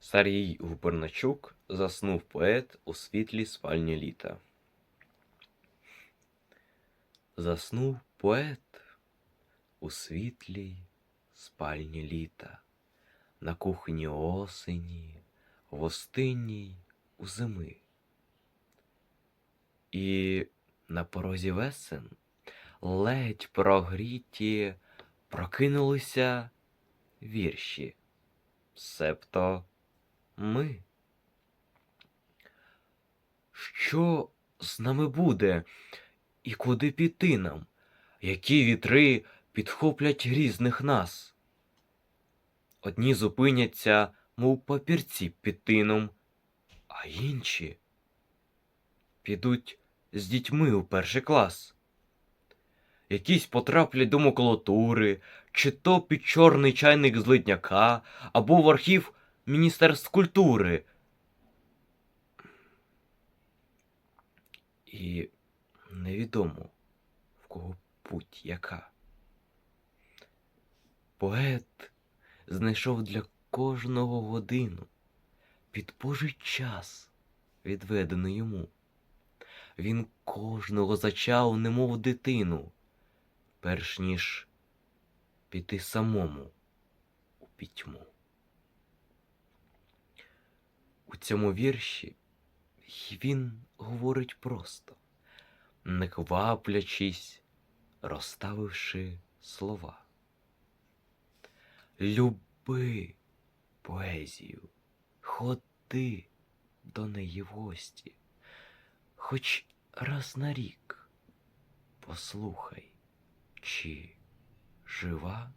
Сарій Губерначук заснув поет у світлі спальні літа. Заснув поет у світлій спальні літа, на кухні осені, в гостинній у зими. І на порозі весен ледь прогріті прокинулися вірші, себто ми. Що з нами буде і куди піти нам? Які вітри підхоплять різних нас? Одні зупиняться, мов папірці під тином, а інші підуть з дітьми у перший клас. Якісь потраплять до макулатури, чи то під чорний чайник з злидняка, або в архів Міністерств культури. І невідомо, в кого путь яка. Поет знайшов для кожного годину під Божий час, відведений йому. Він кожного зачав, немов дитину, перш ніж піти самому у пітьму. У цьому вірші він говорить просто, не кваплячись, розставивши слова. Люби поезію, ходи до неї в гості, хоч раз на рік послухай, чи жива